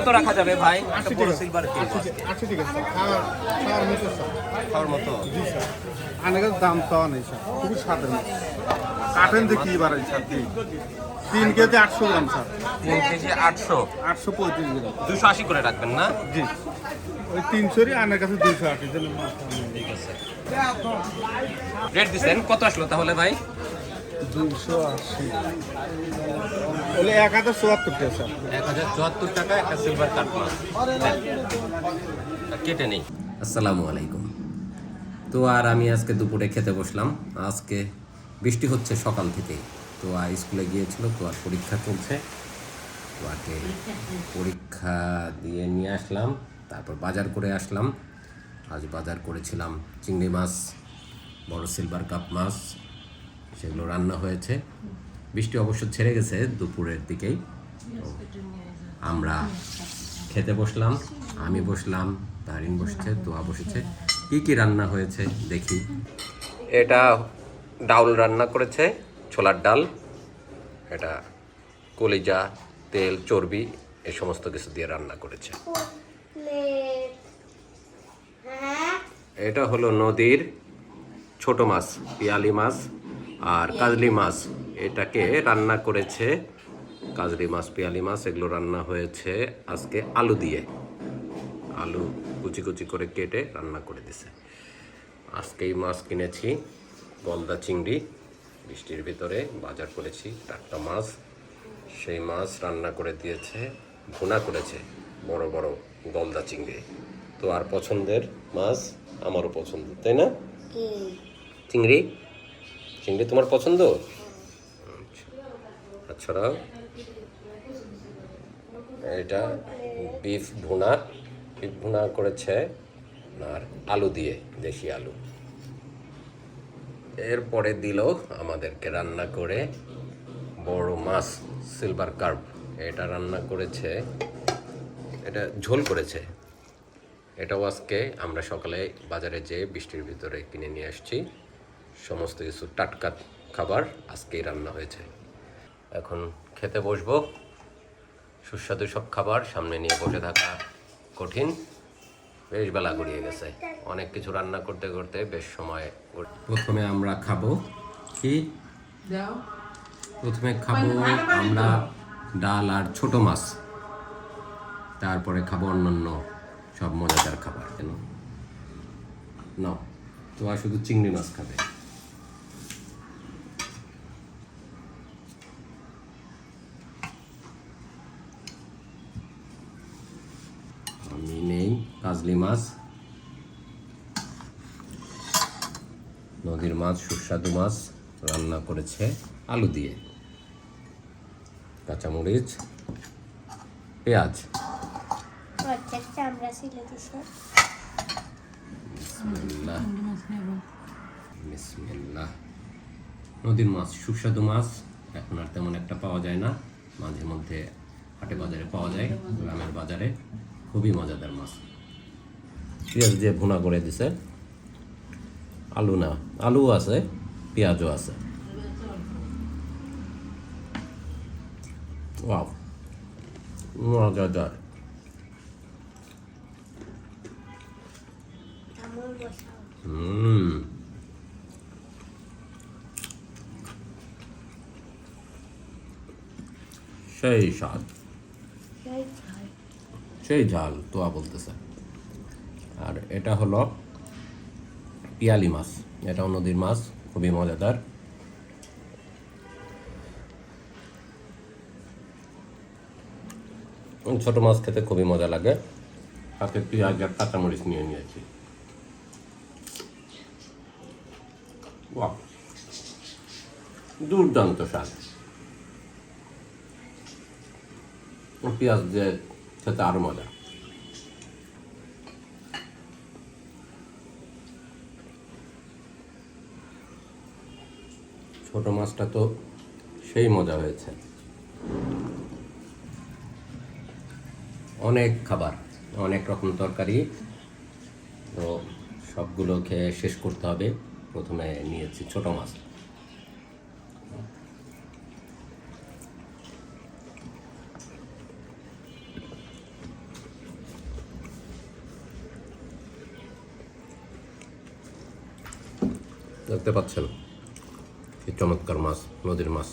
কত রাখা যাবে ভাই? একটা বড় সিলভার কিনবো আশি টাকা। স্যার খাওয়ার মতো খাওয়ার মতো? জি স্যার। অনেক দাম চাওয়া নেই স্যার। খুবই স্বাদের মাছ কাটেন দেখি বাড়াই স্যার তিন তিন কেজি আটশো গ্রাম স্যার। তিন কেজি আটশো। আটশো পঁয়ত্রিশ গ্রাম। দুশো আশি করে রাখবেন না? জি। ওই তিনশোরই আনের কাছে দুশো আশি ঠিক আছে। রেট দিচ্ছেন কত আসলো তাহলে ভাই? দুশো আশি। বলে এক হাজার চুয়াত্তর টাকা স্যার। এক হাজার চুয়াত্তর টাকা একটা সিলভার কেটে নেই। আসসালামু আলাইকুম। তো আর আমি আজকে দুপুরে খেতে বসলাম। আজকে বৃষ্টি হচ্ছে সকাল থেকে। তো আর স্কুলে গিয়েছিল তো আর পরীক্ষা চলছে। তো আগে পরীক্ষা দিয়ে নিয়ে আসলাম তারপর বাজার করে আসলাম। আজ বাজার করেছিলাম চিংড়ি মাছ বড় সিলভার কাপ মাছ। সেগুলো রান্না হয়েছে। বৃষ্টি অবশ্য ছেড়ে গেছে দুপুরের দিকেই। আমরা খেতে বসলাম আমি বসলাম তারিন বসছে তোয়া বসেছে। কি কি রান্না হয়েছে দেখি। এটা ডাউল রান্না করেছে ছোলার ডাল এটা কলিজা তেল চর্বি এ সমস্ত কিছু দিয়ে রান্না করেছে। এটা হলো নদীর ছোট মাছ পিয়ালি মাছ। আর কাজলি মাছ এটাকে রান্না করেছে কাজলি মাছ পিয়ালি মাছ এগুলো রান্না হয়েছে আজকে আলু দিয়ে। আলু কুচি কুচি করে কেটে রান্না করে দিছে। আজকেই মাছ কিনেছি গলদা চিংড়ি বৃষ্টির ভিতরে বাজার করেছি টাটকা মাছ। সেই মাছ রান্না করে দিয়েছে ভুনা করেছে বড় বড় গলদা চিংড়ি। তো আর পছন্দের মাছ আমারও পছন্দ তাই না? চিংড়ি? চিংড়ি তোমার পছন্দ? আচ্ছা। এটা বিফ ভুনা বিফ ভুনা করেছে আর আলু দিয়ে, দেশি আলু। এরপরে দিল আমাদেরকে রান্না করে বড় মাছ সিলভার কার্প এটা রান্না করেছে, এটা ঝোল করেছে। এটাও আজকে আমরা সকালে বাজারে যেয়ে বৃষ্টির ভিতরে কিনে নিয়ে আসছি। সমস্ত কিছু টাটকা খাবার আজকেই রান্না হয়েছে। এখন খেতে বসবো। সুস্বাদু সব খাবার সামনে নিয়ে বসে থাকা কঠিন। বেশ বেলা গড়িয়ে গেছে। অনেক কিছু রান্না করতে করতে বেশ সময় প্রথমে আমরা খাব কি? প্রথমে খাব আমরা ডাল আর ছোট মাছ। তারপরে খাব অন্যান্য সব মজাদার খাবার। কেন? নাও তো আর শুধু চিংড়ি মাছ খাবে আমি নেই কাজলি মাছ। নদীর মাছ সুস্বাদু মাছ রান্না করেছে আলু দিয়ে। কাঁচামরিচ পেঁয়াজ। নদীর মাছ সুস্বাদু মাছ। এখন আর তেমন একটা পাওয়া যায় না। মাঝে মধ্যে হাটে বাজারে পাওয়া যায় গ্রামের বাজারে। খুবই মজাদার মাছ। পেঁয়াজ দিয়ে ভুনা করে দিছে। আলু না আলু আছে পেঁয়াজও আছে। ওয়াও মজাদার। হুম। সেই স্বাদ। সেই ঝাল। সেই ঝাল তোয়া বলতেছে। এটা হলো পিয়ালি মাছ। এটাও নদীর মাছ, খুবই মজাদার। ছোট মাছ খেতে খুবই মজা লাগে। সাথে পেঁয়াজ আর কাঁচামরিচ নিয়ে নিয়েছি। দুর্দান্ত স্বাদ। পেঁয়াজ দিয়ে খেতে আরও মজা। ছোট মাছটা তো সেই মজা হয়েছে। অনেক খাবার, অনেক রকম তরকারি। তো সবগুলো খেয়ে শেষ করতে হবে। প্রথমে নিয়েছি ছোট মাছ। দেখতে পাচ্ছেন? কি চমৎকার মাছ নদীর মাছ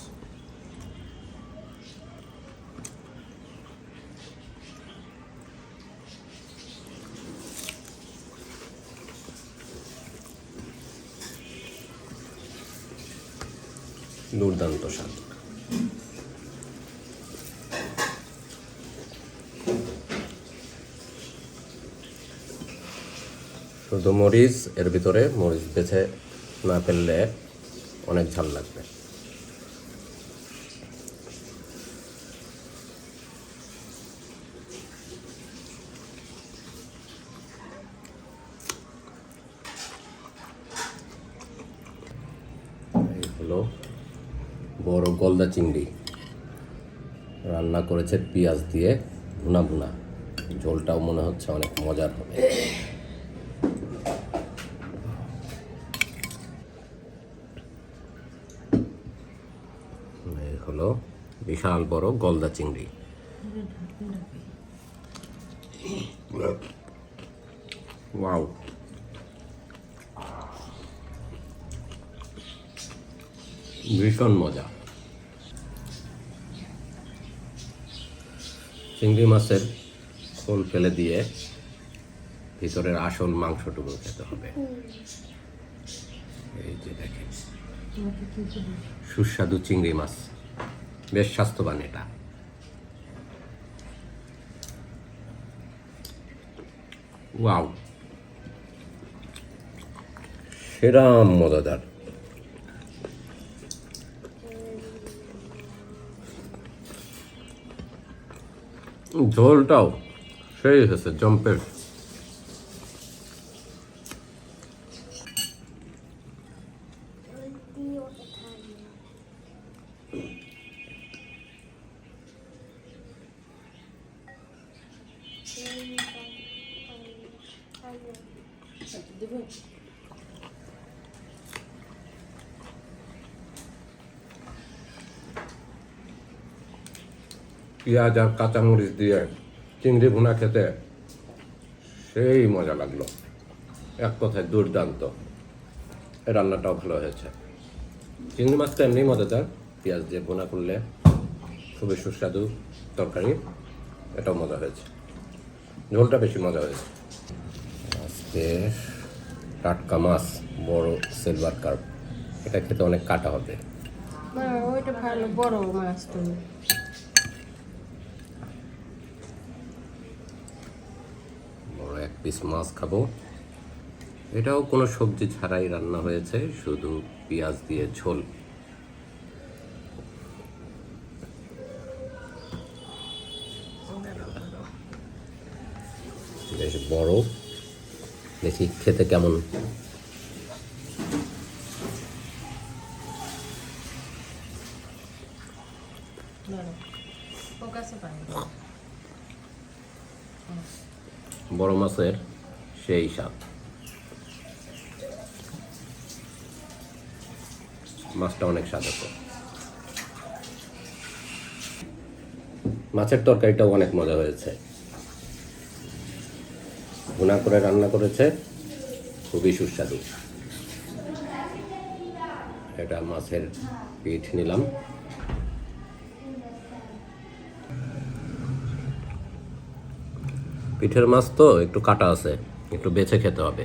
দুর্দান্ত স্বাদ শুধু মরিচ এর ভিতরে মরিচ বেছে না ফেললে অনেক ঝাল লাগবে। হলো বড় গলদা চিংড়ি। রান্না করেছে পেঁয়াজ দিয়ে ভুনা ভুনা। ঝোলটাও মনে হচ্ছে অনেক মজার হবে এই হলো বিশাল বড় গলদা চিংড়ি। ওয়াও। ভীষণ মজা। চিংড়ি মাছের খোল ফেলে দিয়ে ভিতরের আসল মাংসটুকু খেতে হবে। এই যে দেখেন। সুস্বাদু চিংড়ি মাছ। বেশ স্বাস্থ্যবান এটা। ওয়াও। মজাদার। ঝোলটাও সেই হয়েছে জম্পের। পেঁয়াজ আর কাঁচামরিচ দিয়ে চিংড়ি ভুনা খেতে, সেই মজা লাগল। এক কথায় দুর্দান্ত। রান্নাটাও ভালো হয়েছে। চিংড়ি মাছটা এমনি মজাদার। পেঁয়াজ দিয়ে ভুনা করলে খুবই সুস্বাদু তরকারি, এটাও মজা হয়েছে। ঝোলটা বেশি মজা হয়েছে আজকে টাটকা মাছ বড় সিলভার কার্প এটা খেতে অনেক কাটা হবে। ওইটা ভালো বড় মাছ তো। বড় এক পিস মাছ খাব। এটাও কোনো সবজি ছাড়াই রান্না হয়েছে শুধু পেঁয়াজ দিয়ে ঝোল বেশ বড়। দেখি খেতে কেমন। বড় মাছের সেই স্বাদ। মাছটা অনেক স্বাদ আছে মাছের তরকারিটাও অনেক মজা হয়েছে। ভুনা করে রান্না করেছে, খুবই সুস্বাদু। এটা মাছের পিঠ নিলাম। পিঠের মাছ তো একটু কাটা আছে, একটু বেছে খেতে হবে।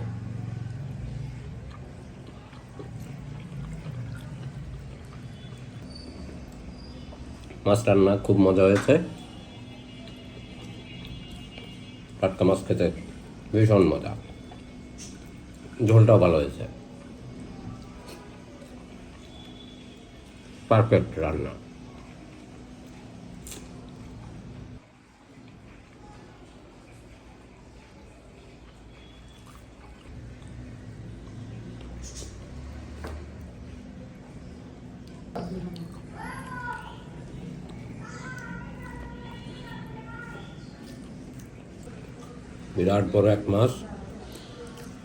মাছ রান্না খুব মজা হয়েছে। টাটকা মাছ খেতে ভীষণ মজা। ঝোলটাও ভালো হয়েছে। পারফেক্ট রান্না। বিরাট বড় এক মাছ।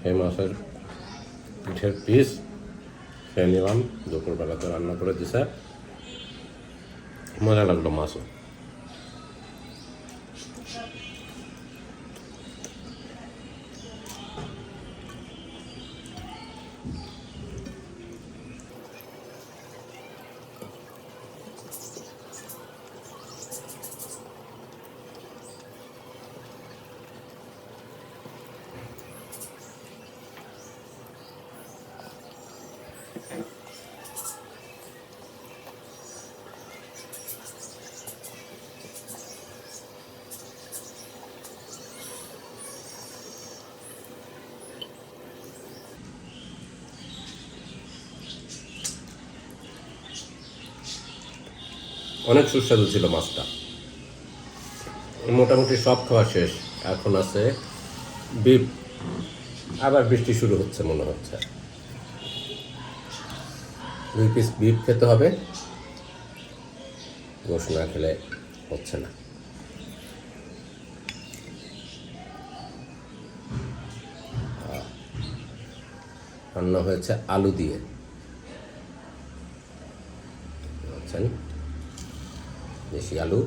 সেই মাছের পিঠের পিস খেয়ে নিলাম। দুপুরবেলাতে রান্না করে দিছে। মজা লাগল মাছও। অনেক সুস্বাদু ছিল মাছটা। মোটামুটি সব খাওয়া শেষ। এখন আছে বিপ আবার বৃষ্টি শুরু হচ্ছে মনে হচ্ছে। দুই পিস বিফ খেতে হবে। গোশ না খেলে হচ্ছে না। রান্না হয়েছে আলু দিয়ে। বুঝছেন দেশি আলু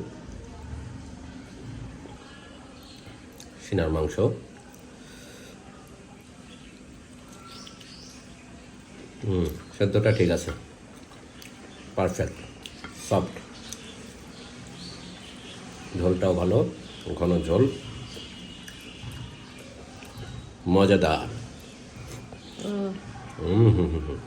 সিনার মাংস হুম সেদ্ধটা ঠিক আছে। Perfect soft. ঝোলটাও ভালো ঘন ঝোল। মজাদার। হুম হুম হুম হুম।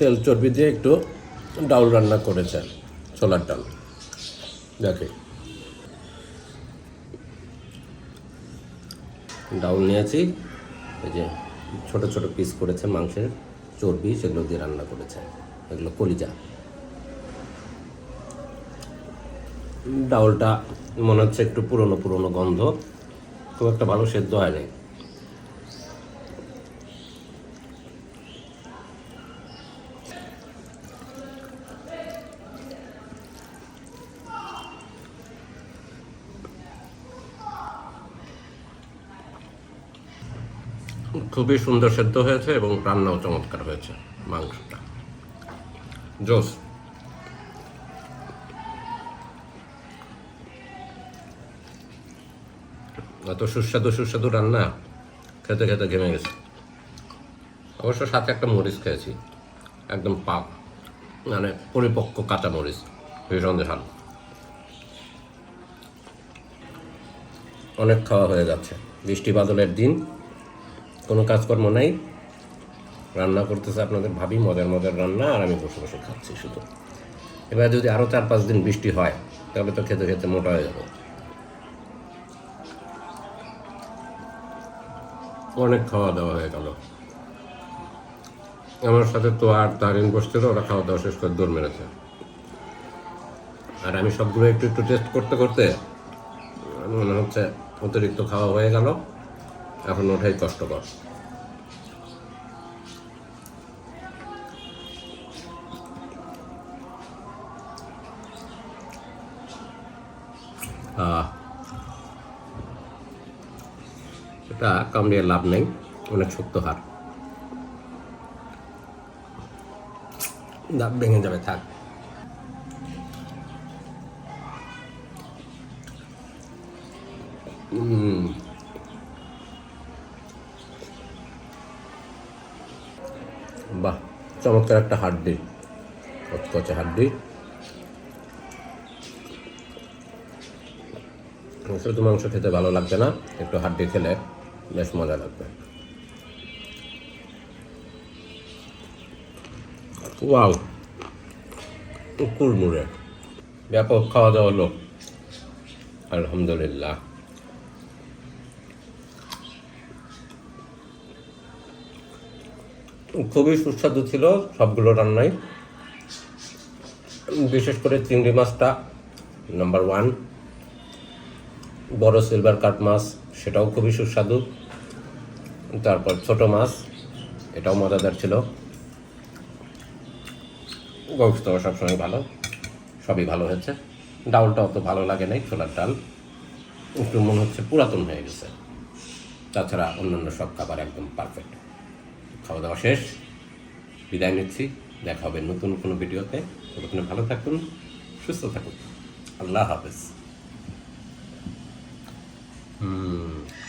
তেল চর্বি দিয়ে একটু ডাউল রান্না করেছে ছোলার ডাল দেখে। ডাউল নিয়েছি, এই যে ছোট ছোট পিস করেছে মাংসের চর্বি, সেগুলো দিয়ে রান্না করেছে। এগুলো কলিজা। ডাউলটা মনে হচ্ছে একটু পুরনো পুরনো গন্ধ, খুব একটা ভালো সেদ্ধ হয়নি খুবই সুন্দর সেদ্ধ হয়েছে এবং রান্নাও চমৎকার হয়েছে মাংসটা। জোস। এত সুস্বাদু সুস্বাদু রান্না খেতে খেতে ঘেমে গেছে। অবশ্য সাথে একটা মরিচ খেয়েছি, একদম পাক মানে পরিপক্ক কাঁচা মরিচ, ভীষণ ঝাল। অনেক খাওয়া হয়ে যাচ্ছে। বৃষ্টি বাদলের দিন কোনো কাজকর্ম নাই। রান্না করতেছে আপনাদের ভাবি, মজার মজার রান্না, আর আমি বসে বসে খাচ্ছি শুধু। এবার যদি আরও চার পাঁচ দিন বৃষ্টি হয়, তাহলে তো খেতে খেতে মোটা হয়ে যাব। অনেক খাওয়া দাওয়া হয়ে গেল। আমার সাথে তো আর তারিন বসছিল ওরা খাওয়া দাওয়া শেষ করে দৌড় মেরেছে। আর আমি সবগুলো একটু একটু টেস্ট করতে করতে, মনে হচ্ছে অতিরিক্ত খাওয়া হয়ে গেল। এখন ওঠাই কষ্টকর। এটা কামড়িয়ে লাভ নেই অনেক শক্ত হার। দাঁত ভেঙে যাবে থাক উম। বাহ চমৎকার একটা হাড্ডি কচকচে হাড্ডি শুধু মাংস খেতে ভালো লাগবে না, একটু হাড্ডি খেলে বেশ মজা লাগবে। ওয়াও কুড়মুড়ে ব্যাপক খাওয়া দাওয়া লোক আলহামদুলিল্লাহ। খুবই সুস্বাদু ছিল, সবগুলো রান্নাই। বিশেষ করে চিংড়ি মাছটা নাম্বার ওয়ান বড় সিলভার কাট মাছ, সেটাও খুবই সুস্বাদু। তারপর ছোট মাছ, এটাও মজাদার ছিল। গোস্ত সবসময় ভালো, সবই ভালো হয়েছে। ডাউলটা অত ভালো লাগে নাই, ছোলার ডাল। একটু মনে হচ্ছে পুরাতন হয়ে গেছে। তাছাড়া অন্যান্য সব খাবার একদম পারফেক্ট খাওয়া দাওয়া শেষ। বিদায় নিচ্ছি। দেখা হবে নতুন কোনো ভিডিওতে। ততক্ষণে ভালো থাকুন, সুস্থ থাকুন। আল্লাহ হাফেজ। হুম।